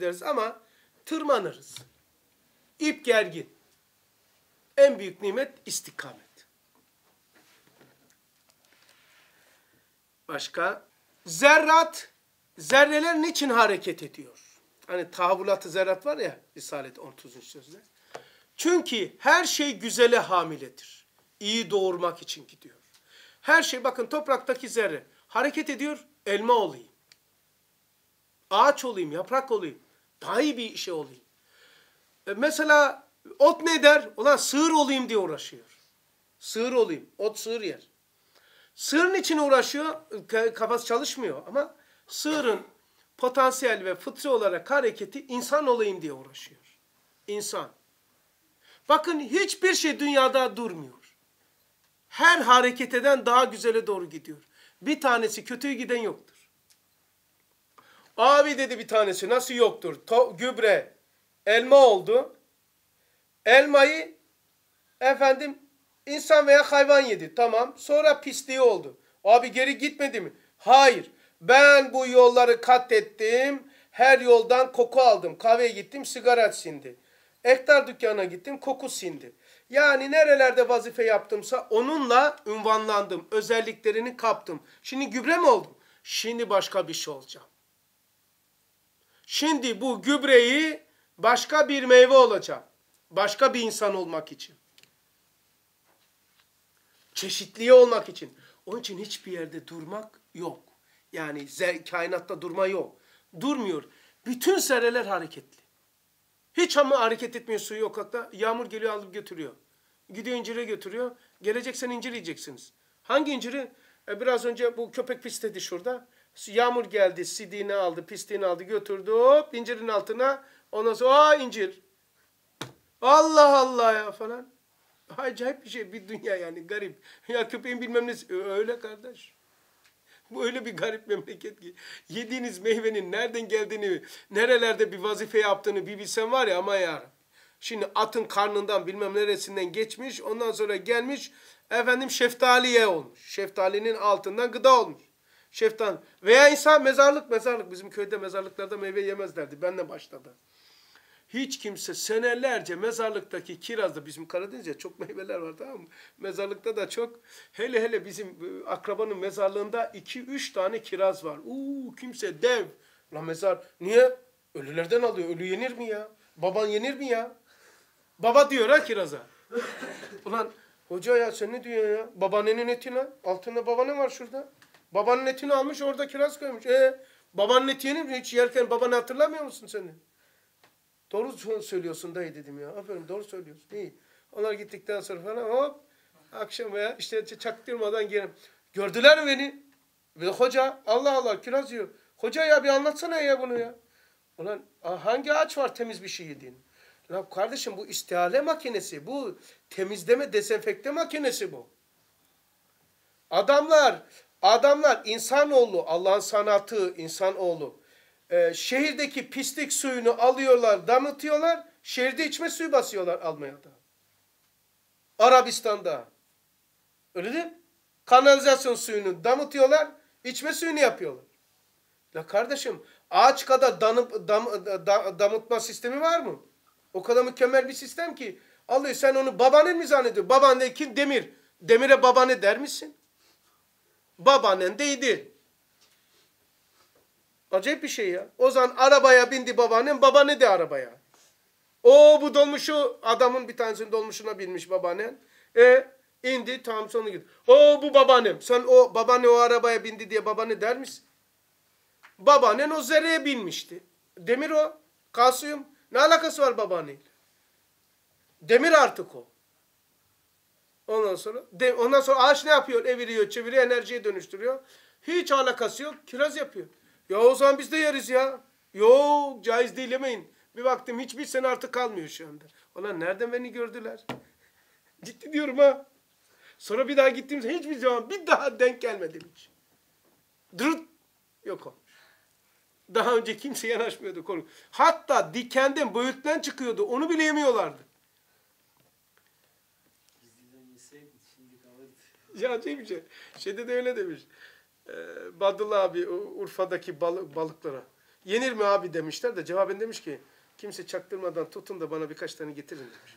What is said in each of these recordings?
gideriz ama tırmanırız. İp gergin. En büyük nimet istikamet. Başka? Zerrat, zerreler niçin hareket ediyor? Hani tahavvulat-ı zerrat var ya Risalet 30. sözde. Çünkü her şey güzele hamiledir. İyi doğurmak için gidiyor. Her şey bakın topraktaki zerre hareket ediyor, elma olayım. Ağaç olayım, yaprak olayım. Daha iyi bir şey olayım. E mesela ot ne der? Ulan sığır olayım diye uğraşıyor. Sığır olayım. Ot sığır yer. Sığırın için uğraşıyor, kafası çalışmıyor ama sığırın potansiyel ve fıtri olarak hareketi insan olayım diye uğraşıyor. İnsan. Bakın hiçbir şey dünyada durmuyor. Her hareket eden daha güzele doğru gidiyor. Bir tanesi kötüye giden yoktur. Abi dedi bir tanesi nasıl yoktur? To gübre, elma oldu. Elmayı efendim insan veya hayvan yedi. Tamam. Sonra pisliği oldu. Abi geri gitmedi mi? Hayır. Ben bu yolları kat ettim. Her yoldan koku aldım. Kahveye gittim sigara sindi. Ektar dükkanına gittim koku sindi. Yani nerelerde vazife yaptımsa onunla ünvanlandım. Özelliklerini kaptım. Şimdi gübre mi oldum? Şimdi başka bir şey olacağım. Şimdi bu gübreyi başka bir meyve olacağım. Başka bir insan olmak için. Çeşitliği olmak için. Onun için hiçbir yerde durmak yok. Yani kainatta durma yok. Durmuyor. Bütün zerreler hareketli. Hiç ama hareket etmiyor suyu yok hatta. Yağmur geliyor alıp götürüyor. Gidiyor incire götürüyor. Geleceksen incir yiyeceksiniz. Hangi inciri? E biraz önce bu köpek pisledi şurada. Yağmur geldi, sidiğini aldı, pisliğini aldı, götürdü. Hop incirin altına. Ondan sonra aa incir. Allah Allah ya falan. Acayip bir şey bir dünya yani garip. Ya köpeğin bilmem nesi. Öyle kardeş. Bu öyle bir garip memleket ki. Yediğiniz meyvenin nereden geldiğini, nerelerde bir vazife yaptığını bir bilsen var ya ama ya. Şimdi atın karnından bilmem neresinden geçmiş, ondan sonra gelmiş, efendim şeftaliye olmuş. Şeftalinin altından gıda olmuş. Şeftali. Veya insan mezarlık mezarlık. Bizim köyde mezarlıklarda meyve yemezlerdi. Benle başladı. Hiç kimse senelerce mezarlıktaki kirazda bizim Karadeniz'de çok meyveler var tamam mı? Mezarlıkta da çok. Hele hele bizim e, akrabanın mezarlığında iki üç tane kiraz var. Uuu kimse dev. La mezar niye? Ölülerden alıyor. Ölü yenir mi ya? Baban yenir mi ya? Baba diyor ha kiraza. Ulan hoca ya sen ne diyorsun ya? Babaannenin etine. Altında babaanne var şurada. Babanın etini almış orada kiraz koymuş. E babanın eti yenir mi? Hiç yerken babanı hatırlamıyor musun seni? Doğru söylüyorsun dayı dedim ya. Aferin doğru söylüyorsun. İyi. Onlar gittikten sonra falan hop akşam veya işte çaktırmadan gelin. Gördüler beni? Ve hoca Allah Allah kiraz yiyor. Hoca ya bir anlatsana ya bunu ya. Ulan hangi ağaç var temiz bir şey yediğin? Ya kardeşim bu istihale makinesi, bu temizleme, dezenfekte makinesi bu. Adamlar, adamlar insanoğlu, Allah'ın sanatı, insanoğlu. Ee, şehirdeki pislik suyunu alıyorlar, damıtıyorlar, şehirde içme suyu basıyorlar Almanya'da. Arabistan'da. Öyle değil mi? Kanalizasyon suyunu damıtıyorlar, içme suyunu yapıyorlar. Ya kardeşim, ağaç kadar danıp, dam, da, damıtma sistemi var mı? O kadar mükemmel bir sistem ki. Allah sen onu babannen mi zannediyorsun? Babannen kim? Demir. Demire babaanne der misin? Babaannen değildi. Acayip bir şey ya. O zaman arabaya bindi babaannem, babaanne de arabaya. O bu dolmuşu adamın bir tanesinin dolmuşuna binmiş babaannen. E indi tam sonu gitti. O bu babaannem. Sen o babaanne o arabaya bindi diye babaanne der misin? Babaannen o zerreye binmişti. Demir o. Kasım. Ne alakası var babaanneyle? Demir artık o. Ondan sonra de, ondan sonra ağaç ne yapıyor? Eviriyor, çeviriyor, enerjiye dönüştürüyor. Hiç alakası yok. Kiraz yapıyor. Ya o zaman biz de yeriz ya. Yok caiz değil yemeyin. Bir baktım hiçbir sene artık kalmıyor şu anda. Ulan nereden beni gördüler? Ciddi diyorum ha. Sonra bir daha gittiğimde hiçbir zaman bir daha denk gelmedim hiç. Dırıt yok o. Daha önce kimse yanaşmıyordu konu. Hatta dikenden, böğürtlen çıkıyordu. Onu bile yemiyorlardı. Ya acayip bir şey. Şeyde de öyle demiş. Ee, Badıl abi Urfa'daki balık, balıklara. Yenir mi abi demişler de cevaben demiş ki kimse çaktırmadan tutun da bana birkaç tane getirin demiş.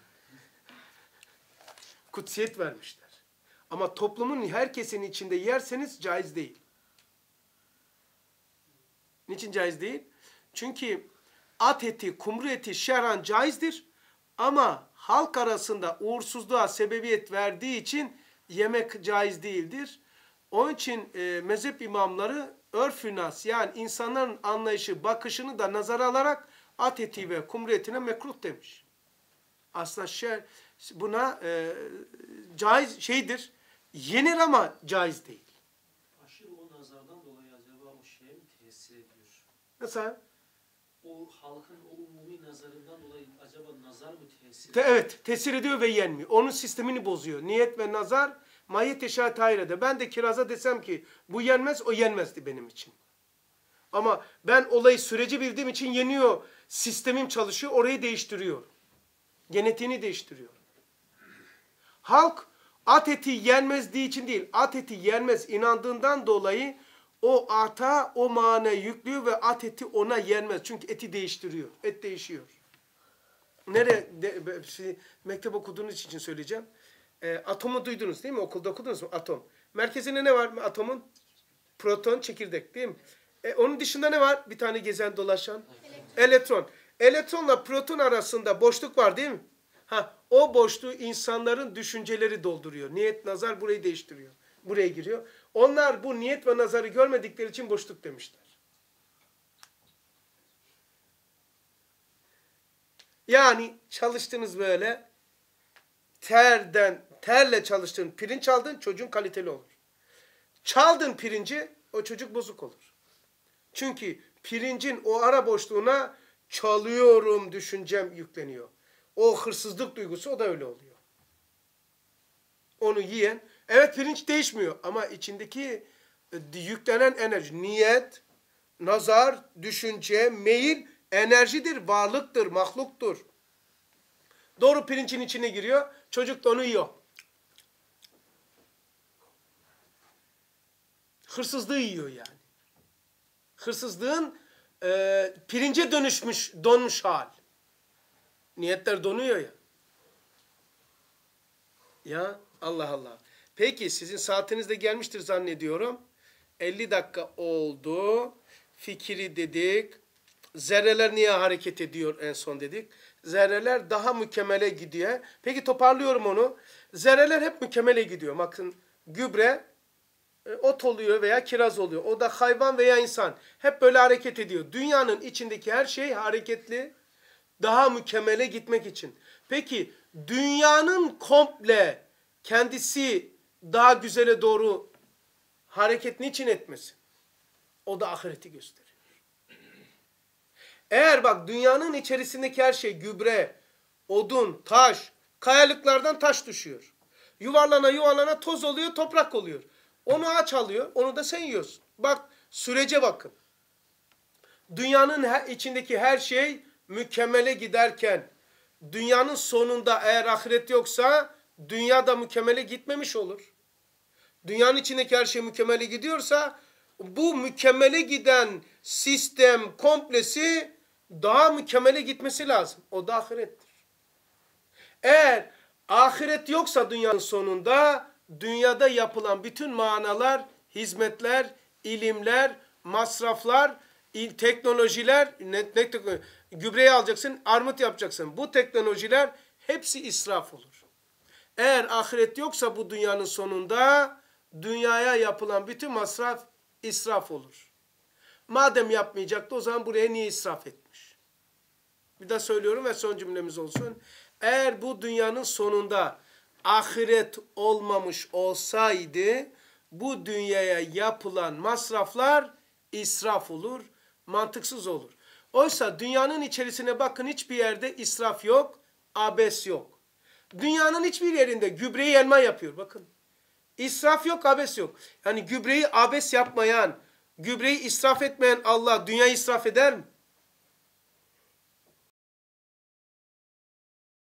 Kutsiyet vermişler. Ama toplumun herkesin içinde yerseniz caiz değil. Niçin caiz değil? Çünkü at eti, kumru eti şerhan caizdir. Ama halk arasında uğursuzluğa sebebiyet verdiği için yemek caiz değildir. Onun için e, mezhep imamları örfü nas yani insanların anlayışı, bakışını da nazara alarak at eti ve kumru etine mekruh demiş. Aslında şer, buna e, caiz şeydir. Yenir ama caiz değil. Aşırı o nazardan dolayı acaba o şeye mi tesir ediyor? Nasıl? O evet, tesir ediyor ve yenmiyor. Onun sistemini bozuyor. Niyet ve nazar mahiyet işaret hayrede. Ben de kiraza desem ki bu yenmez, o yenmezdi benim için. Ama ben olayı süreci bildiğim için yeniyor. Sistemim çalışıyor, orayı değiştiriyor. Genetiğini değiştiriyor. Halk at eti yenmez diye için değil, at eti yenmez inandığından dolayı o ata o mana yüklüyor ve at eti ona yenmez. Çünkü eti değiştiriyor. Et değişiyor. Nereye de, şey, mektep okuduğunuz için söyleyeceğim. E, atomu duydunuz değil mi? Okulda okudunuz mu? Atom. Merkezinde ne var atomun? Proton, çekirdek değil mi? E, onun dışında ne var? Bir tane gezen dolaşan. Elektron. Elektronla proton arasında boşluk var değil mi? Ha, o boşluğu insanların düşünceleri dolduruyor. Niyet, nazar burayı değiştiriyor. Buraya giriyor. Onlar bu niyet ve nazarı görmedikleri için boşluk demişler. Yani çalıştınız böyle terden terle çalıştın, pirinç aldın, çocuğun kaliteli olur. Çaldın pirinci, o çocuk bozuk olur. Çünkü pirincin o ara boşluğuna çalıyorum düşüncem yükleniyor. O hırsızlık duygusu o da öyle oluyor. Onu yiyen, evet pirinç değişmiyor ama içindeki e, yüklenen enerji, niyet, nazar, düşünce, meyil enerjidir, varlıktır, mahluktur. Doğru pirincin içine giriyor, çocuk da onu yiyor. Hırsızlığı yiyor yani. Hırsızlığın e, pirince dönüşmüş, donmuş hal. Niyetler donuyor ya. Ya Allah Allah. Peki sizin saatiniz de gelmiştir zannediyorum. 50 dakika oldu. Fikri dedik. Zerreler niye hareket ediyor en son dedik. Zerreler daha mükemmele gidiyor. Peki toparlıyorum onu. Zerreler hep mükemmele gidiyor. Bakın gübre e, ot oluyor veya kiraz oluyor. O da hayvan veya insan. Hep böyle hareket ediyor. Dünyanın içindeki her şey hareketli. Daha mükemmele gitmek için. Peki dünyanın komple kendisi daha güzele doğru hareket niçin etmesin? O da ahireti gösteriyor. Eğer bak dünyanın içerisindeki her şey gübre, odun, taş, kayalıklardan taş düşüyor. Yuvarlana yuvarlana toz oluyor, toprak oluyor. Onu aç alıyor, onu da sen yiyorsun. Bak sürece bakın. Dünyanın içindeki her şey mükemmele giderken, dünyanın sonunda eğer ahiret yoksa, dünya da mükemmele gitmemiş olur. Dünyanın içindeki her şey mükemmele gidiyorsa, bu mükemmele giden sistem komplesi daha mükemmele gitmesi lazım. O da ahirettir. Eğer ahiret yoksa dünyanın sonunda dünyada yapılan bütün manalar, hizmetler, ilimler, masraflar, il- teknolojiler, ne, ne gübreyi alacaksın, armut yapacaksın. Bu teknolojiler hepsi israf olur. Eğer ahiret yoksa bu dünyanın sonunda dünyaya yapılan bütün masraf israf olur. Madem yapmayacaktı o zaman buraya niye israf etmiş? Bir daha söylüyorum ve son cümlemiz olsun. Eğer bu dünyanın sonunda ahiret olmamış olsaydı bu dünyaya yapılan masraflar israf olur, mantıksız olur. Oysa dünyanın içerisine bakın hiçbir yerde israf yok, abes yok. Dünyanın hiçbir yerinde gübreyi elma yapıyor bakın. İsraf yok, abes yok. Yani gübreyi abes yapmayan, gübreyi israf etmeyen Allah dünyayı israf eder mi?